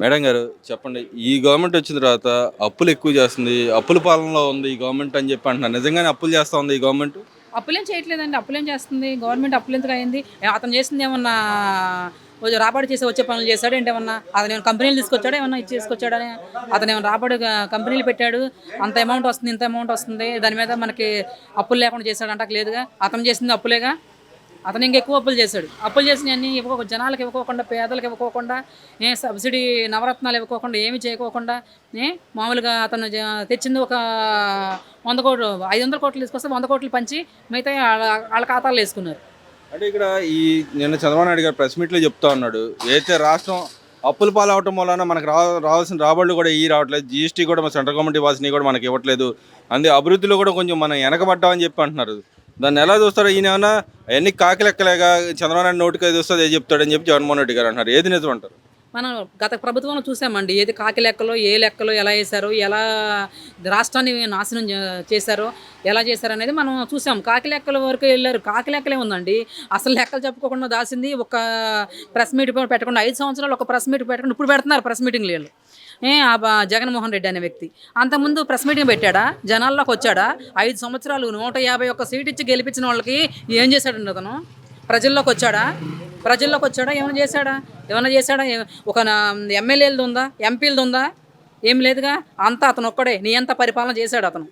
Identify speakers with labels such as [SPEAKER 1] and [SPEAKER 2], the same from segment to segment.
[SPEAKER 1] Madam గారు చెప్పండి. ఈ గవర్నమెంట్ వచ్చిన తర్వాత అప్పులు ఎక్కువ చేస్తుంది. అప్పుల పాలనలో ఉంది ఈ గవర్నమెంట్ అని చెప్పి అంటున్నారు. నిజంగానే అప్పులు చేస్తా ఉంది ఈ గవర్నమెంట్?
[SPEAKER 2] అప్పులేం చేయట్లేదండి. అప్పులేం చేస్తుంది? గవర్నమెంట్ అప్పులు ఎందుకు అయింది? అతను చేసింది ఏమన్నా కొంచెం రాబడి చేసి వచ్చే పనులు చేశాడు ఏంటి ఏమన్నా? అతను ఏమైనా కంపెనీలు తీసుకొచ్చాడా? ఏమన్నా ఇచ్చి తీసుకొచ్చాడని అతను ఏమైనా రాబడి కంపెనీలు పెట్టాడు? అంత అమౌంట్ వస్తుంది ఇంత అమౌంట్ వస్తుంది. దాని మీద మనకి అప్పులు లేకుండా చేశాడు లేదుగా? అతను చేసింది అప్పులేగా? అతను ఇంకెక్కువ అప్పులు చేశాడు. అప్పులు చేసిన అన్ని ఇవ్వక జనాలకు ఇవ్వకోకుండా పేదలకు ఇవ్వకోకుండా ఏ సబ్సిడీ నవరత్నాలు ఇవ్వకోకుండా ఏమి చేయకోకుండా ఏ మామూలుగా అతను తెచ్చింది ఒక వంద కోట్లు ఐదు వందల కోట్లు తీసుకొస్తే వంద కోట్లు పంచి మిగతా వాళ్ళ వాళ్ళ ఖాతాలు వేసుకున్నారు.
[SPEAKER 1] అంటే ఇక్కడ ఈ నిన్న చంద్రబాబు నాయుడు గారు ప్రెస్ మీట్లో చెప్తా ఉన్నాడు. ఏదైతే రాష్ట్రం అప్పుల పాలు వలన మనకు రా రావాల్సిన రాబడులు కూడా ఈ రావట్లేదు. జీఎస్టీ కూడా మన సెంట్రల్ గవర్నమెంట్ ఇవ్వాల్సినవి కూడా మనకి ఇవ్వట్లేదు. అందుకే అభివృద్ధిలో కూడా కొంచెం మనం వెనకబడ్డామని చెప్పి అంటున్నారు. దాన్ని ఎలా చూస్తారో ఈయన ఏమన్నా అవన్నీ కాకిలెక్కలేగా చంద్రబాబు నోటికి ఏది వస్తుంది ఏది చెప్తాడని చెప్పి జగన్మోహన్ రెడ్డి గారు అంటారు ఏది నిజం అంటారు?
[SPEAKER 2] మనం గత ప్రభుత్వంలో చూసామండి ఏది కాకి లెక్కలో ఏ లెక్కలో ఎలా వేశారో ఎలా రాష్ట్రాన్ని నాశనం చేశారో ఎలా చేశారనేది మనం చూసాం. కాకి లెక్కల వరకు వెళ్ళారు. కాకి లెక్కలే ఉందండి. అసలు లెక్కలు చెప్పుకోకుండా దాసింది ఒక ప్రెస్ మీట్ పెట్టకుండా ఐదు సంవత్సరాలు ఒక ప్రెస్ మీట్ పెట్టకుండా ఇప్పుడు పెడుతున్నారు ప్రెస్ మీటింగ్లు వీళ్ళు. జగన్మోహన్ రెడ్డి అనే వ్యక్తి. అంతకుముందు ప్రెస్ మీటింగ్ పెట్టాడా? జనాల్లోకి వచ్చాడా? ఐదు సంవత్సరాలు నూట యాభై ఒక్క సీట్ ఇచ్చి గెలిపించిన వాళ్ళకి ఏం చేశాడండి అతను? ప్రజల్లోకి వచ్చాడా? ప్రజల్లోకి వచ్చాడా? ఏమైనా చేశాడా? ఏమైనా చేశాడా? ఒక ఎమ్మెల్యేలది ఉందా? ఎంపీలది ఉందా? ఏం లేదుగా? అంతా అతను ఒక్కడే. నీ అంత పరిపాలన చేశాడు అతను.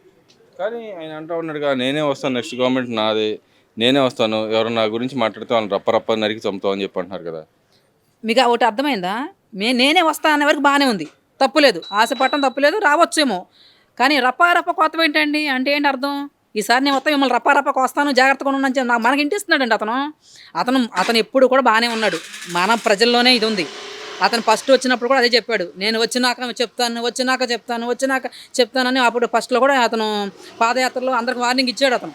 [SPEAKER 1] కానీ ఆయన అంటూ ఉన్నాడుగా నేనే వస్తాను నెక్స్ట్ గవర్నమెంట్ నాదే. నేనే వస్తాను ఎవరు నా గురించి మాట్లాడితే వాళ్ళని రప్ప రప్ప నరికి చంపుతామని చెప్పి అంటున్నారు కదా.
[SPEAKER 2] మీకు ఒకటి అర్థమైందా? మే నేనే వస్తా అనే వరకు బాగానే ఉంది. తప్పులేదు. ఆశపడటం తప్పులేదు రావచ్చేమో. కానీ రపారప కోతం ఏంటండి? అంటే ఏంటి అర్థం? ఈసారి నేను మొత్తం మిమ్మల్ని రపారప కోస్తాను వస్తాను జాగ్రత్తగా ఉండని నాకు మనకి ఇంటిస్తున్నాడండి అతను. అతను అతను ఎప్పుడు కూడా బాగానే ఉన్నాడు. మన ప్రజల్లోనే ఇది ఉంది. అతను ఫస్ట్ వచ్చినప్పుడు కూడా అదే చెప్పాడు. నేను వచ్చినాక చెప్తాను వచ్చినాక చెప్తాను వచ్చినాక చెప్తానని అప్పుడు ఫస్ట్లో కూడా అతను పాదయాత్రలో అందరికి వార్నింగ్ ఇచ్చాడు అతను.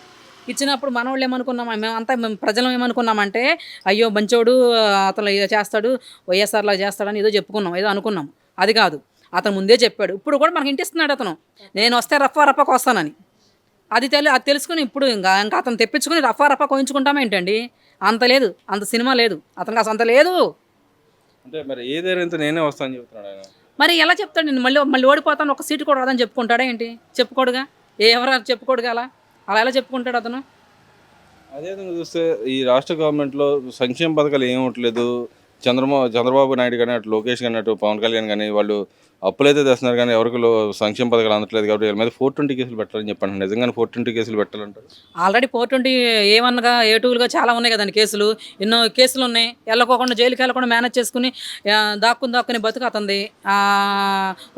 [SPEAKER 2] ఇచ్చినప్పుడు మనవాళ్ళు ఏమనుకున్నాం మేమంతా మేము ప్రజలు ఏమనుకున్నామంటే అయ్యో మంచోడు అతను ఏదో చేస్తాడు వైఎస్ఆర్లా చేస్తాడని ఏదో చెప్పుకున్నాం ఏదో అనుకున్నాం. అది కాదు. అతను ముందే చెప్పాడు. ఇప్పుడు కూడా మనకి ఇంటిస్తున్నాడు అతను. నేను వస్తే రఫా రఫాకు వస్తానని అది తెలి అది తెలుసుకుని ఇప్పుడు ఇంకా ఇంకా అతను తెప్పించుకుని రఫా రఫా కోయించుకుంటామేంటండి అంత లేదు. అంత సినిమా లేదు. అతనికి అసలు అంత లేదు.
[SPEAKER 1] అంటే మరి నేనే వస్తానని చెప్తున్నాడు ఆయన?
[SPEAKER 2] మరి ఎలా చెప్తాడు నేను మళ్ళీ మళ్ళీ ఓడిపోతాను ఒక సీటు కూడా రాదని చెప్పుకుంటాడా ఏంటి? చెప్పుకోడుగా? ఏ ఎవరు చెప్పుకోడుగా అలా? అలా ఎలా చెప్పుకుంటాడు అతను?
[SPEAKER 1] అదే విధంగా చూస్తే ఈ రాష్ట్ర గవర్నమెంట్లో సంక్షేమ పథకాలు ఏమి ఉండట్లేదు చంద్రబాబు చంద్రబాబు నాయుడు కానీ అటు లోకేష్ కానీ అటు పవన్ కళ్యాణ్ కానీ వాళ్ళు అప్పులైతే తెస్తున్నారు కానీ ఎవరికి సంక్షేమ పథకాలు అందట్లేదు కాబట్టి వీళ్ళ మీద ఫోర్ ట్వంటీ కేసులు పెట్టాలని చెప్పండి. నిజంగానే ఫోర్ ట్వంటీ కేసులు పెట్టాలంటారు.
[SPEAKER 2] ఆల్రెడీ ఫోర్ ట్వంటీ ఏ ఏ టూలుగా చాలా ఉన్నాయి కదండి కేసులు. ఎన్నో కేసులు ఉన్నాయి. వెళ్ళకోకుండా జైలుకి వెళ్ళకుండా మేనేజ్ చేసుకుని దాక్కుని దాక్కుని బతుకుతుంది.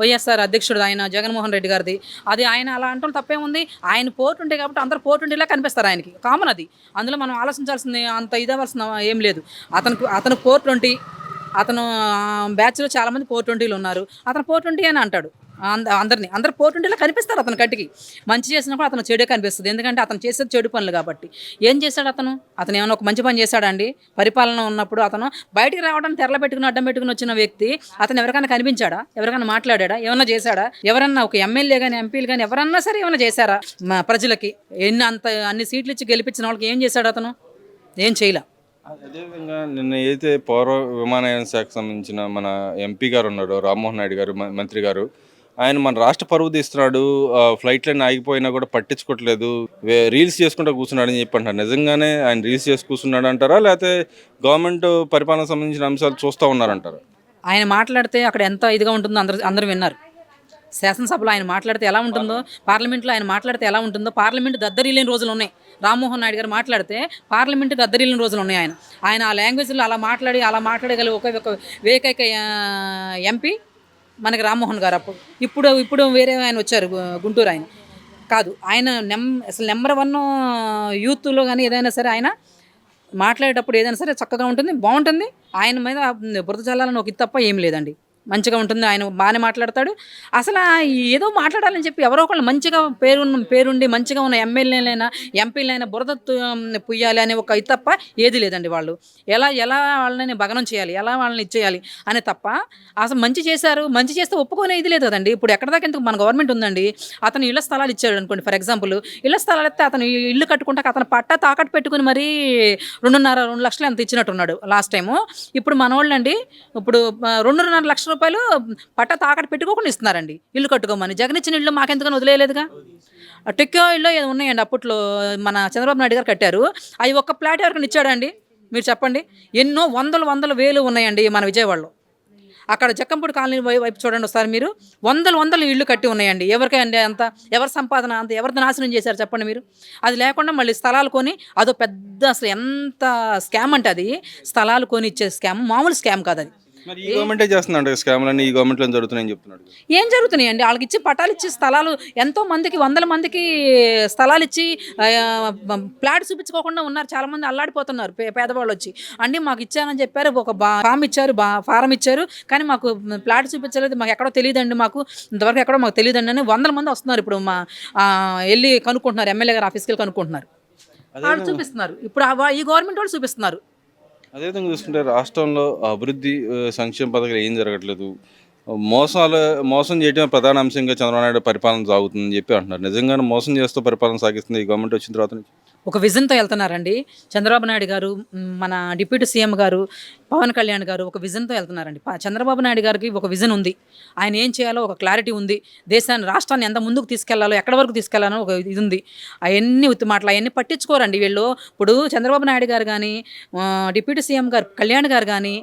[SPEAKER 2] వైఎస్ఆర్ అధ్యక్షుడు ఆయన జగన్మోహన్ రెడ్డి గారిది. అది ఆయన అలా అంటాం తప్పేముంది? ఆయన ఫోర్ ట్వంటీ కాబట్టి అందరూ ఫోర్ ట్వంటీలా కనిపిస్తారు ఆయనకి. కామన్ అది. అందులో మనం ఆలోచించాల్సింది అంత ఇదవలసిన ఏం లేదు. అతనికి అతను ఫోర్ ట్వంటీ అతను బ్యాచ్లో చాలామంది ఫోర్ ట్వంటీలు ఉన్నారు. అతను ఫోర్ ట్వంటీ అని అంటాడు. అంద అందరిని. అందరు ఫోర్ ట్వంటీలో కనిపిస్తారు అతని కంటికి. మంచి చేసినప్పుడు అతను చెడే కనిపిస్తుంది. ఎందుకంటే అతను చేసేది చెడు పనులు కాబట్టి. ఏం చేశాడు అతను? అతను ఏమైనా ఒక మంచి పని చేశాడండి? పరిపాలన ఉన్నప్పుడు అతను బయటికి రావడానికి తెరల పెట్టుకుని అడ్డం పెట్టుకుని వచ్చిన వ్యక్తి అతను ఎవరికైనా కనిపించాడా? ఎవరికైనా మాట్లాడా ఏమైనా చేశాడా? ఎవరన్నా ఒక ఎమ్మెల్యే కానీ ఎంపీలు కానీ ఎవరన్నా సరే ఏమైనా చేశారా? మా ప్రజలకి ఎన్ని అంత అన్ని సీట్లు ఇచ్చి గెలిపించిన వాళ్ళకి ఏం చేశాడు అతను? ఏం చేయలే.
[SPEAKER 1] అదేవిధంగా నిన్న అయితే పౌర విమానయాన శాఖకు సంబంధించిన మన ఎంపీ గారు ఉన్నాడు రామ్మోహన్ నాయుడు గారు మంత్రి గారు ఆయన మన రాష్ట్ర పరువు తీస్తున్నాడు ఆ, ఫ్లైట్లన్నీ ఆగిపోయినా కూడా పట్టించుకోవట్లేదు రీల్స్ చేసుకుంటూ కూర్చున్నాడు అని చెప్పి అంటారు నిజంగానే ఆయన రీల్స్ చేసి కూర్చున్నాడు అంటారా లేకపోతే గవర్నమెంట్ పరిపాలన సంబంధించిన అంశాలు చూస్తూ ఉన్నారంటారు?
[SPEAKER 2] ఆయన మాట్లాడితే అక్కడ ఎంత ఇదిగా ఉంటుందో అందరు అందరూ విన్నారు. శాసనసభలో ఆయన మాట్లాడితే ఎలా ఉంటుందో పార్లమెంట్లో ఆయన మాట్లాడితే ఎలా ఉంటుందో పార్లమెంట్ దద్దరిలేని రోజులు ఉన్నాయి. రామ్మోహన్ నాయుడు గారు మాట్లాడితే పార్లమెంటు దద్దరిలేని రోజులు ఉన్నాయి ఆయన. ఆయన ఆ లాంగ్వేజ్లో అలా మాట్లాడి అలా మాట్లాడగల ఒక ఒక ఏకైక ఎంపీ మనకి రామ్మోహన్ గారు అప్పుడు. ఇప్పుడు ఇప్పుడు వేరే ఆయన వచ్చారు గుంటూరు ఆయన. కాదు ఆయన నెం అసలు నెంబర్ వన్ యూత్లో కానీ ఏదైనా సరే ఆయన మాట్లాడేటప్పుడు ఏదైనా సరే చక్కగా ఉంటుంది బాగుంటుంది. ఆయన మీద బురద చల్లాలని ఒక తప్ప ఏం లేదండి. మంచిగా ఉంటుంది ఆయన బాగానే మాట్లాడతాడు. అసలు ఏదో మాట్లాడాలని చెప్పి ఎవరో ఒకళ్ళు మంచిగా పేరు పేరుండి మంచిగా ఉన్న ఎమ్మెల్యేలైనా ఎంపీలైనా బురద పుయ్యాలి అనే ఒక ఇది తప్ప ఏది లేదండి వాళ్ళు. ఎలా ఎలా వాళ్ళని భగనం చేయాలి ఎలా వాళ్ళని ఇచ్చేయాలి అనే తప్ప అసలు మంచి చేశారు మంచి చేస్తే ఒప్పుకునే ఇది లేదు కదండి. ఇప్పుడు ఎక్కడ దాకా ఎందుకు మన గవర్నమెంట్ ఉందండి? అతను ఇళ్ళ స్థలాలు ఇచ్చాడు అనుకోండి ఫర్ ఎగ్జాంపుల్. ఇళ్ళ స్థలాలు ఇస్తే అతను ఇల్లు కట్టుకుంటాక అతను పట్టా తాకట్టు పెట్టుకుని మరీ రెండున్నర రెండు లక్షలు ఎంత ఇచ్చినట్టున్నాడు లాస్ట్ టైము. ఇప్పుడు మనోళ్ళండి ఇప్పుడు రెండున్నర లక్షలు రూపాయలు పట్ట తాకట పెట్టుకోకుండా ఇస్తున్నారండి. ఇల్లు కట్టుకోమని. జగన్ ఇచ్చిన ఇల్లు మాకెందుకని వదిలేయలేదుగా? టెక్కో ఇల్లు ఏదో ఉన్నాయండి అప్పట్లో మన చంద్రబాబు నాయుడు గారు కట్టారు. అవి ఒక్క ప్లాట్ ఎవరికైనా ఇచ్చాడండి? మీరు చెప్పండి. ఎన్నో వందలు వందల వేలు ఉన్నాయండి మన విజయవాడలో. అక్కడ జక్కంపూడి కాలనీ వై- వైపు చూడండి ఒకసారి మీరు. వందలు వందలు ఇళ్ళు కట్టి ఉన్నాయండి. ఎవరికండి అంత? ఎవరి సంపాదన అంత? ఎవరిది నాశనం చేశారు చెప్పండి మీరు? అది లేకుండా మళ్ళీ స్థలాలు కొని అదో పెద్ద అసలు ఎంత స్కామ్ అంటే అది. స్థలాలు కొని ఇచ్చే స్కామ్ మామూలు స్కామ్ కాదు అది.
[SPEAKER 1] మరి ఈ గవర్నమెంటే చేస్తున్నాడు స్కామ్లన్నీ ఈ గవర్నమెంట్లో జరుగుతున్నాయని చెప్తున్నాడు
[SPEAKER 2] ఏం జరుగుతున్నాయండి? వాళ్ళకి ఇచ్చి పట్టాలు ఇచ్చి స్థలాలు ఎంతో మందికి వందల మందికి స్థలాలు ఇచ్చి ఆ, ప్లాట్ చూపించుకోకుండా ఉన్నారు. చాలా మంది అల్లాడిపోతున్నారు పేదవాళ్ళు వచ్చి. అండి మాకు ఇచ్చానని చెప్పారు. ఒక బా ఫామ్ ఇచ్చారు ఫారం ఇచ్చారు. కానీ మాకు ప్లాట్ చూపించలేదు. మాకు ఎక్కడో తెలియదండి మాకు. ఇంతవరకు ఎక్కడో మాకు తెలియదండి అని వందల మంది వస్తున్నారు. ఇప్పుడు మా వెళ్ళి కనుక్కుంటున్నారు. ఎమ్మెల్యే గారు ఆఫీస్కి వెళ్ళి కనుక్కుంటున్నారు. వాళ్ళు చూపిస్తున్నారు. ఇప్పుడు ఈ గవర్నమెంట్ వాళ్ళు చూపిస్తున్నారు.
[SPEAKER 1] అదేవిధంగా చూసుకుంటే రాష్ట్రంలో అభివృద్ధి సంక్షేమ పథకాలు ఏం జరగట్లేదు. మోసాలు మోసం చేయడం ప్రధాన అంశంగా చంద్రబాబు నాయుడు పరిపాలన సాగుతుందని చెప్పి అంటున్నారు. నిజంగానే మోసం చేస్తూ పరిపాలన సాగిస్తుంది ఈ గవర్నమెంట్ వచ్చిన తర్వాత నుంచి?
[SPEAKER 2] ఒక విజన్తో వెళ్తున్నారండి. చంద్రబాబు నాయుడు గారు మన డిప్యూటీ సీఎం గారు పవన్ కళ్యాణ్ గారు ఒక విజన్తో వెళ్తున్నారండి. చంద్రబాబు నాయుడు గారికి ఒక విజన్ ఉంది. ఆయన ఏం చేయాలో ఒక క్లారిటీ ఉంది. దేశాన్ని రాష్ట్రాన్ని ఎంత ముందుకు తీసుకెళ్ళాలో ఎక్కడి వరకు తీసుకెళ్ళాలో ఒక ఇది ఉంది. అవన్నీ ఉత్తి మాటలు అవన్నీ పట్టించుకోరండి వీళ్ళు. ఇప్పుడు చంద్రబాబు నాయుడు గారు కానీ డిప్యూటీ సీఎం గారు కళ్యాణ్ గారు కానీ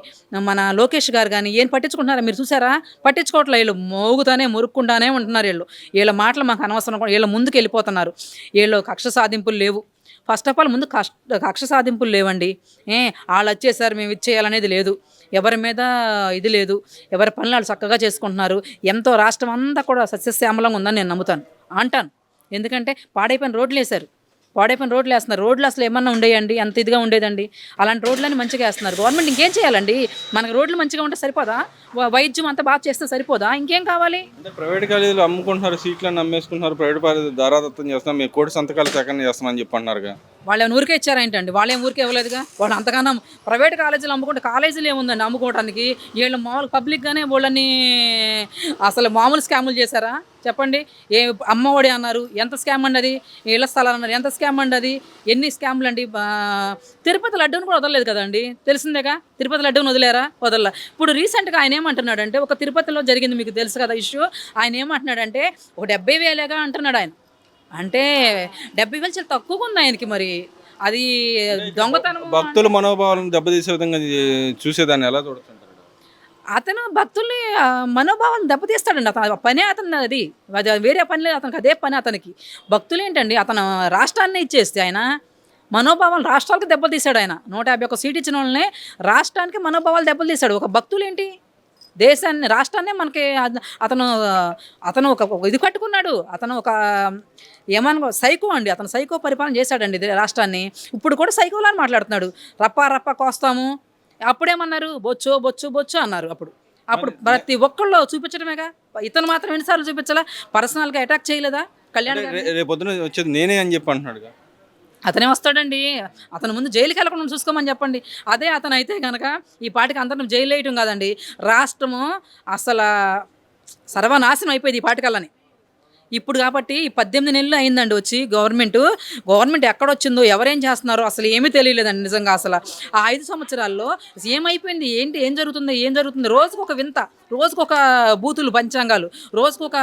[SPEAKER 2] మన లోకేష్ గారు కానీ ఏం పట్టించుకుంటున్నారా? మీరు చూసారా? పట్టించుకోవట్లే. వీళ్ళు మోగుతానే మురుక్కుండానే ఉంటున్నారు వీళ్ళు. వీళ్ళ మాటలు మాకు అనవసరం. వీళ్ళ ముందుకు వెళ్ళిపోతున్నారు. వీళ్ళు కక్ష సాధింపులు లేవు. ఫస్ట్ ఆఫ్ ఆల్ ముందు కష్ట కక్ష సాధింపులు లేవండి. ఏ వాళ్ళు వచ్చేసారు మేము ఇచ్చేయాలనేది లేదు. ఎవరి మీద ఇది లేదు. ఎవరి పనులు వాళ్ళు చక్కగా చేసుకుంటున్నారు. ఎంతో రాష్ట్రం అంతా కూడా సస్యశ్యామలంగా ఉందని నేను నమ్ముతాను. అంటాను. ఎందుకంటే పాడైపోయిన రోడ్లు వేశారు. పాడైపోయిన రోడ్లు వేస్తున్నారు. రోడ్లు అసలు ఏమన్నా ఉండేయండి? అంత ఇదిగా ఉండేదండి. అలాంటి రోడ్లని మంచిగా వేస్తున్నారు. గవర్నమెంట్ ఇంకేం చేయాలండి? మనకు రోడ్లు మంచిగా ఉంటే సరిపోదా? వైద్యం అంతా బాగా చేస్తే సరిపోదా? ఇంకేం కావాలి?
[SPEAKER 1] అంటే ప్రైవేట్ కాలేజీలు అమ్ముకుంటున్నారు సీట్లను అమ్మేసుకుంటున్నారు ప్రైవేట్ కాలేజీ దారాదత్తం చేస్తున్నాం మీ కోటి సంతకాలు సేకరణ చేస్తామని చెప్పి అన్నారుగా.
[SPEAKER 2] వాళ్ళు ఏమైనా ఊరికే ఇచ్చారేంటండి? వాళ్ళు ఏం ఊరికే ఇవ్వలేదుగా? వాళ్ళు అంతగానో ప్రైవేట్ కాలేజీలు అమ్ముకుంటే కాలేజీలు ఏముందండి అమ్ముకోవడానికి వీళ్ళు మామూలు పబ్లిక్గానే వాళ్ళని అసలు మామూలు స్కాములు చేశారా? చెప్పండి. ఏ అమ్మఒడి అన్నారు ఎంత స్కామ్ అండి అది? ఇళ్ళ స్థలాలు అన్నారు ఎంత స్కామ్ అండి అది? ఎన్ని స్కామ్లు అండి? తిరుపతి లడ్డూని కూడా వదలలేదు కదండి? తెలిసిందేగా? తిరుపతి లడ్డూని వదిలేరా? వదల ఇప్పుడు రీసెంట్గా ఆయన ఏమంటున్నాడంటే ఒక తిరుపతిలో జరిగింది మీకు తెలుసు కదా ఇష్యూ. ఆయన ఏమంటున్నాడంటే ఒక డెబ్బై వేలేగా అంటున్నాడు ఆయన. అంటే డెబ్బై వేలు చాలా తక్కువగా ఉంది ఆయనకి మరి. అది దొంగతనం
[SPEAKER 1] భక్తుల మనోభావాలను దెబ్బతీసే విధంగా చూసేదాన్ని ఎలా చూడుతుంటారు?
[SPEAKER 2] అతను భక్తుల్ని మనోభావాలను దెబ్బతీస్తాడండి. అతను పనే అతను అది. వేరే పని లేదు. అతనికి అదే పని అతనికి. భక్తులు ఏంటండి అతను రాష్ట్రాన్ని ఇచ్చేస్తే ఆయన మనోభావాలు రాష్ట్రాలకు దెబ్బతీశాడు ఆయన. నూట యాభై ఒక సీట్ ఇచ్చిన వాళ్ళని రాష్ట్రానికి మనోభావాలు దెబ్బతీశాడు. ఒక భక్తులు ఏంటి? దేశాన్ని రాష్ట్రాన్ని మనకి అత- అతను అతను ఒక ఇది కట్టుకున్నాడు అతను ఒక ఏమనుకో సైకో అండి. అతను సైకో పరిపాలన చేశాడండి రాష్ట్రాన్ని. ఇప్పుడు కూడా సైకోలా అని మాట్లాడుతున్నాడు. రప్ప రప్ప కోస్తాము. అప్పుడేమన్నారు? బొచ్చు బొచ్చు బొచ్చు అన్నారు అప్పుడు. అప్పుడు ప్రతి ఒక్కళ్ళు చూపించడమేగా ఇతను మాత్రం ఎన్నిసార్లు చూపించాలా? పర్సనల్గా అటాక్ చేయలేదా? కళ్యాణ్
[SPEAKER 1] రేపు వచ్చేది నేనే అని చెప్పి అంటున్నాడుగా.
[SPEAKER 2] అతనే వస్తాడండి. అతను ముందు జైలుకి వెళ్ళకుండా చూసుకోమని చెప్పండి. అదే అతను అయితే కనుక ఈ పాటికి అందరం జైలు వేయటం కాదండి. రాష్ట్రము అసలు సర్వనాశనం అయిపోయింది ఈ పాటికల్లని. ఇప్పుడు కాబట్టి ఈ పద్దెనిమిది నెలలు అయిందండి వచ్చి గవర్నమెంట్. గవర్నమెంట్ ఎక్కడొచ్చిందో ఎవరేం చేస్తున్నారో అసలు ఏమీ తెలియలేదండి నిజంగా అసలు. ఆ ఐదు సంవత్సరాల్లో ఏమైపోయింది? ఏంటి? ఏం జరుగుతుందో? ఏం జరుగుతుంది? రోజుకు ఒక వింత రోజుకు ఒక బూతులు పంచాంగాలు రోజుకు ఒక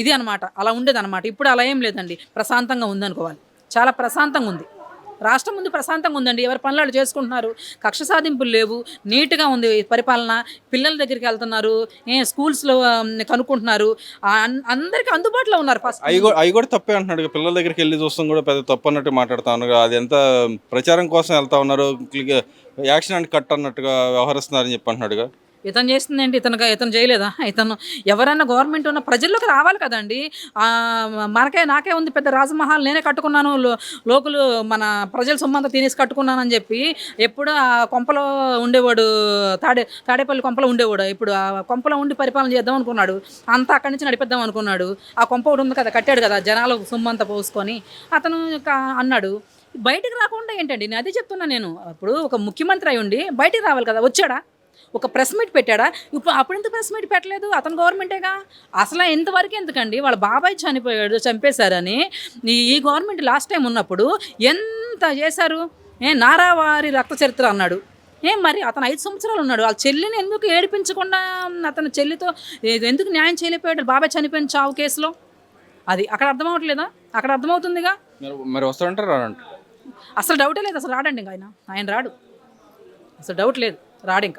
[SPEAKER 2] ఇది అనమాట అలా ఉండేది అనమాట ఇప్పుడు అలా ఏం లేదండి. ప్రశాంతంగా ఉందనుకోవాలి. చాలా ప్రశాంతంగా ఉంది. రాష్ట్రం ముందు ప్రశాంతంగా ఉందండి. ఎవరి పనులు చేసుకుంటున్నారు? కక్ష సాధింపులు లేవు. నీట్గా ఉంది పరిపాలన. పిల్లల దగ్గరికి వెళ్తున్నారు. స్కూల్స్లో కనుక్కుంటున్నారు. అందరికీ అందుబాటులో ఉన్నారు ఫస్ట్
[SPEAKER 1] అవి కూడా అవి కూడా తప్పే అంటున్నాడు. పిల్లల దగ్గరికి వెళ్ళి చూస్తాం కూడా పెద్ద తప్పు అన్నట్టు మాట్లాడుతా ఉన్నారు అది ఎంత ప్రచారం కోసం వెళ్తా ఉన్నారు? క్లిక్ యాక్షన్ అండ్ కట్ అన్నట్టుగా వ్యవహరిస్తున్నారని చెప్పి అంటున్నాడుగా.
[SPEAKER 2] ఇతను చేస్తుందండి ఇతను ఇతను చేయలేదా? ఇతను ఎవరైనా గవర్నమెంట్ ఉన్న ప్రజల్లోకి రావాలి కదండి. మనకే నాకే ఉంది పెద్ద రాజమహల్ నేనే కట్టుకున్నాను లోకులు మన ప్రజల సొమ్మంతా తినేసి కట్టుకున్నానని చెప్పి ఎప్పుడు ఆ కొంపలో ఉండేవాడు తాడే తాడేపల్లి కొంపలో ఉండేవాడు. ఇప్పుడు ఆ కొంపలో ఉండి పరిపాలన చేద్దాం అనుకున్నాడు. అంతా అక్కడి నుంచి నడిపిద్దాం అనుకున్నాడు. ఆ కొంప ఒకటి ఉంది కదా కట్టాడు కదా జనాలు సొమ్మంతా పోసుకొని అతను కా- అన్నాడు బయటికి రాకుండా ఏంటండి? నేను అదే చెప్తున్నా నేను. ఇప్పుడు ఒక ముఖ్యమంత్రి అయి ఉండి బయటికి రావాలి కదా వచ్చాడా? ఒక ప్రెస్ మీట్ పెట్టాడా? ఇప్పుడు అప్పుడు ఎందుకు ప్రెస్ మీట్ పెట్టలేదు? అతను గవర్నమెంటేగా? అసలు ఇంతవరకు ఎందుకండి? వాళ్ళ బాబాయ్ చనిపోయాడు చంపేశారని. ఈ గవర్నమెంట్ లాస్ట్ టైం ఉన్నప్పుడు ఎంత చేశారు? ఏ నారావారి రక్త చరిత్ర అన్నాడు. ఏం మరి అతను ఐదు సంవత్సరాలు ఉన్నాడు. వాళ్ళ చెల్లిని ఎందుకు ఏడిపించకుండా అతని చెల్లితో ఎందుకు న్యాయం చేయలేకపోయాడు బాబాయ్ చనిపోయిన చావు కేసులో? అది అక్కడ అర్థమవట్లేదా? అక్కడ అర్థమవుతుందిగా?
[SPEAKER 1] మరి రానంటారు
[SPEAKER 2] అసలు డౌటే లేదు. అసలు రాడండి ఇంకా ఆయన. ఆయన రాడు. అసలు డౌట్ లేదు. రాడు ఇంకా.